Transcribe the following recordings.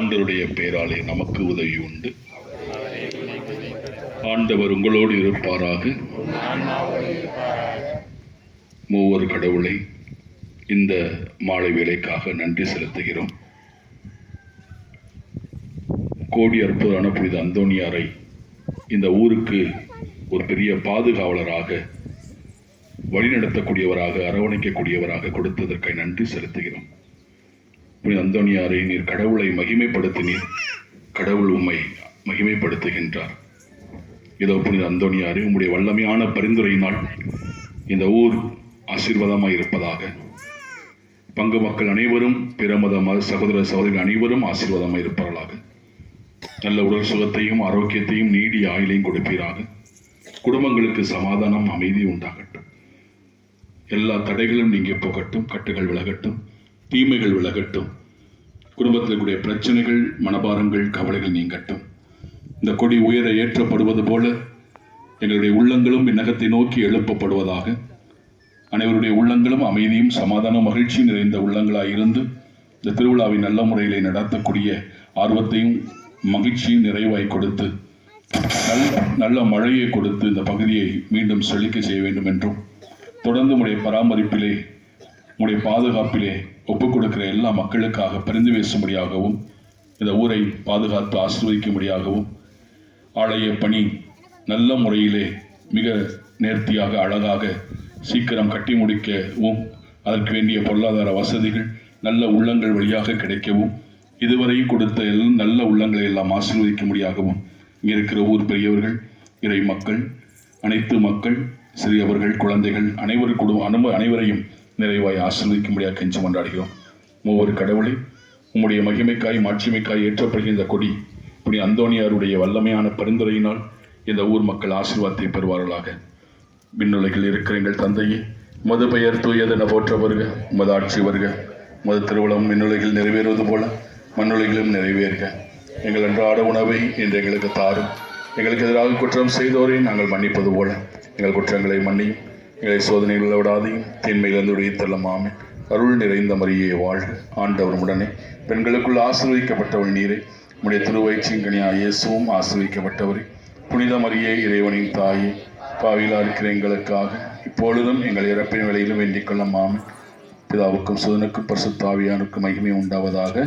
ஆண்டருடைய பேராலே ஆண்டவருடைய நமக்கு உதவி உண்டு ஆண்டவர் உங்களோடு இருப்பாராக. மூவர் கடவுளை இந்த மாலை வேலைக்காக நன்றி செலுத்துகிறோம். கோடி அற்புதமான புனித அந்தோணியாரை இந்த ஊருக்கு ஒரு பெரிய பாதுகாவலராக வழிநடத்தக்கூடியவராக அரவணைக்கக்கூடியவராக கொடுத்ததற்காக நன்றி செலுத்துகிறோம். அந்தோணியாரை நீர் கடவுளை மகிமைப்படுத்தினீர். கடவுள் உம்மை மகிமைப்படுத்துகின்றார். இதோ புனித அந்தோணியாரை உம்முடைய வல்லமையான பரிந்துரையினால் இந்த ஊர் ஆசீர்வாதமாய் இருப்பதாக. பங்கு மக்கள் அனைவரும் பிற மத மத சகோதர சகோதரிகள் அனைவரும் ஆசீர்வாதமாக இருப்பார்களாக. நல்ல உடல் சுகத்தையும் ஆரோக்கியத்தையும் நீடிய ஆயுளையும் கொடுப்பீராக. குடும்பங்களுக்கு சமாதானம் அமைதி உண்டாகட்டும். எல்லா தடைகளும் நீங்கி போகட்டும் கட்டுகள் விலகட்டும். தீமைகள் விலகட்டும். குடும்பத்தில் கூடிய பிரச்சனைகள் மனபாரங்கள் கவலைகள் நீங்கட்டும். இந்த கொடி உயர ஏற்றப்படுவது போல எங்களுடைய உள்ளங்களும் இந்நகத்தை நோக்கி எழுப்பப்படுவதாக அனைவருடைய உள்ளங்களும் அமைதியும் சமாதானம் மகிழ்ச்சியும் நிறைந்த உள்ளங்களாக இருந்து இந்த திருவிழாவை நல்ல முறையிலே நடத்தக்கூடிய ஆர்வத்தையும் மகிழ்ச்சியும் நிறைவாய் கொடுத்து நல்ல நல்ல மழையை கொடுத்து இந்த பகுதியை மீண்டும் செழிக்க செய்ய வேண்டும் என்றும் தொடர்ந்து உடைய பராமரிப்பிலே உடைய பாதுகாப்பிலே ஒப்புக் கொடுக்கிற எல்லா மக்களுக்காக பரிந்து பேசும்படியாகவும் இந்த ஊரை பாதுகாத்து ஆசீர்வதிக்கும்படியாகவும் ஆலய பணி நல்ல முறையிலே மிக நேர்த்தியாக அழகாக சீக்கிரம் கட்டி முடிக்கவும் அதற்கு வேண்டிய பொருளாதார வசதிகள் நல்ல உள்ளங்கள் வழியாக கிடைக்கவும் இதுவரை கொடுத்த எல்லாம் நல்ல உள்ளங்களை எல்லாம் ஆசீர்வதிக்கும்படியாகவும் இங்கே இருக்கிற ஊர் பெரியவர்கள் இறை மக்கள் அனைத்து மக்கள் சிறியவர்கள் குழந்தைகள் அனைவரு குடும்ப அனுப அனைவரையும் நிறைவாய் ஆசிர்வதிக்கும்படியாக கெஞ்சி கொண்டாடுகிறோம் ஒவ்வொரு கடவுளை உம்முடைய மகிமைக்காய் மாட்சிமைக்காய் ஏற்றப்படுகிற இந்த கொடி இப்படி அந்தோணியாருடைய வல்லமையான பரிந்துரையினால் இந்த ஊர் மக்கள் ஆசீர்வாதத்தை பெறுவார்களாக. விண்ணுலகில் இருக்கிற எங்கள் தந்தையே மது பெயர் தூயதென போற்ற வருக மது ஆட்சி வருக. மது திருவிழம் விண்ணுலகில் நிறைவேறுவது போல மண்ணுலகிலும் நிறைவேறுக. எங்கள் அன்றாட உணவை இன்று எங்களுக்கு தாரும். எங்களுக்கு எதிராக குற்றம் செய்தோரை நாங்கள் மன்னிப்பது போல எங்கள் குற்றங்களை மன்னியும். எங்களை சோதனைகள் விடாதையும் தீன்மையிலிருந்து விடுவித்தள்ளும் ஆமென் அருள் நிறைந்த மரியே வாழ்க. ஆண்டவர் உடனே பெண்களுக்குள் ஆசிர்வதிக்கப்பட்டவள் நீரை. உடைய திருவயிற்றிங்கனியா இயேசுவும் ஆசீர்வதிக்கப்பட்டவரே. புனித மரியே இறைவனின் தாயே பாவிலா இருக்கிற எங்களுக்காக இப்பொழுதும் எங்கள் இறப்பின் விலையிலும் வேண்டிக் கொள்ளும் ஆமென் பிதாவுக்கும் சுதனுக்கும் பரிசுத்தாவியானுக்கும் மகிமை உண்டாவதாக.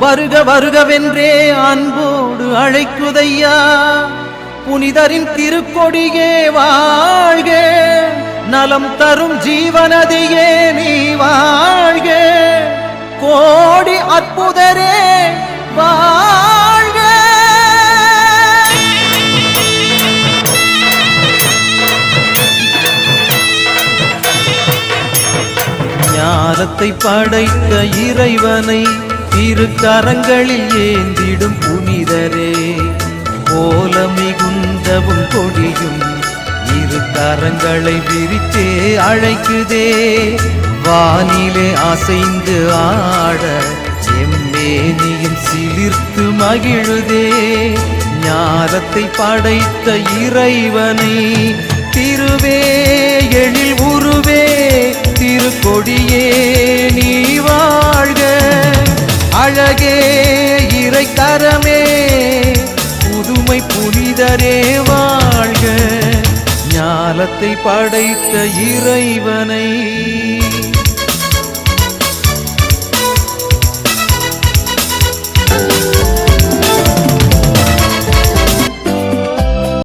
வருக வருகவென்றே அன்போடு அழைக்குதையா. புனிதரின் திருக்கொடியே வாழ்க நலம் தரும் ஜீவனதியே நீ வாழ்க. கோடி அற்புதரே வாழ்க. ஞானத்தை படைத்த இறைவனை திருக்கரங்களில் ஏந்திடும் புனிதரே. போல மிகுந்தவும் கொடியும் இரு கரங்களை விரித்தே அழைக்குதே. வானிலே அசைந்து ஆட எம்மேனியும் சிலிர்த்து மகிழுதே. ஞானத்தை படைத்த இறைவனை திருவே எழில் உருவே திருக்கொடியே நீ வாழ்க படைத்த இறைவனை